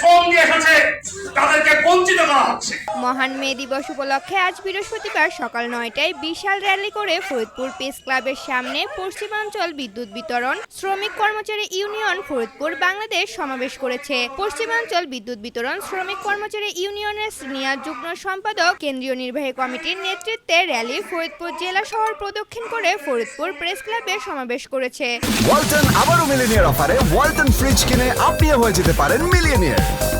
সঙ্গে এসেছে তাদেরকে মহান মে দিবস উপলক্ষে আজ বৃহস্পতিবার সকাল নয়টায় বিশাল র্যালি করে ফরিদপুর প্রেস ক্লাবের সামনে পশ্চিমাঞ্চল বিদ্যুৎ বিতরণ শ্রমিক কর্মচারী ইউনিয়ন ফরিদপুর বাংলাদেশ সমাবেশ করেছে। পশ্চিমাঞ্চল বিদ্যুৎ বিতরণ শ্রমিক কর্মচারী ইউনিয়নের সিনিয়র যুগ্ম সম্পাদক কেন্দ্রীয় নির্বাহী কমিটির নেতৃত্বে র্যালি ফরিদপুর জেলা শহর প্রদক্ষিণ করে ফরিদপুর প্রেস ক্লাবে সমাবেশ করেছে। ওয়ালটন আবারও মিলিনিয়ার অফারে ওয়ালটন ফ্রিজ কিনে আপনিও হয়ে যেতে পারেন মিলিয়নিয়ার।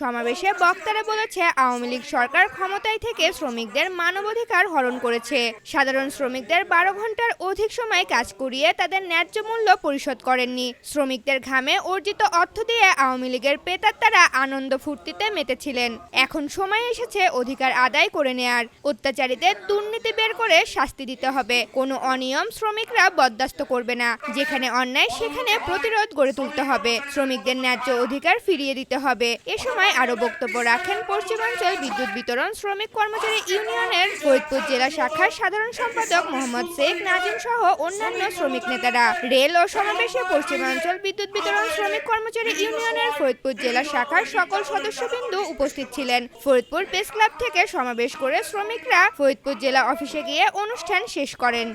সমাবেশে বক্তারা বলেছে, আওয়ামী লীগ সরকার ক্ষমতায় থেকে শ্রমিকদের মানবাধিকার হরণ করেছে। সাধারণ শ্রমিকদের বারো ঘণ্টার অধিক সময় কাজ করিয়ে তাদের ন্যায্য মূল্য পরিশোধ করেননি। শ্রমিকদের ঘামে অর্জিত অর্থ দিয়ে আওয়ামী লীগের পেতাত্তারা আনন্দ ফুর্তিতে মেতেছিলেন। এখন সময় এসেছে অধিকার আদায় করে নেয়ার। অত্যাচারীদের দুর্নীতি বের করে শাস্তি দিতে হবে। কোনো অনিয়ম শ্রমিকরা বরদাস্ত করবে না। যেখানে অন্যায়, সেখানে প্রতিরোধ গড়ে তুলতে হবে। শ্রমিকদের ন্যায্য অধিকার ফিরিয়ে দিতে হবে। এ সময় আরও বক্তব্য রাখেন পশ্চিমাঞ্চল বিদ্যুৎ বিতরণ শ্রমিক কর্মচারী ইউনিয়নের ফরিদপুর জেলা শাখার সাধারণ সম্পাদক মোহাম্মদ শেখ নাজিম সহ অন্যান্য শ্রমিক নেতারা। রেল ও সমাবেশে পশ্চিমাঞ্চল বিদ্যুৎ বিতরণ শ্রমিক কর্মচারী ইউনিয়নের ফরিদপুর জেলা শাখার সকল সদস্যবৃন্দ উপস্থিত ছিলেন। ফরিদপুর প্রেস ক্লাব থেকে সমাবেশ করে শ্রমিকরা ফরিদপুর জেলা অফিসে গিয়ে অনুষ্ঠান শেষ করেন।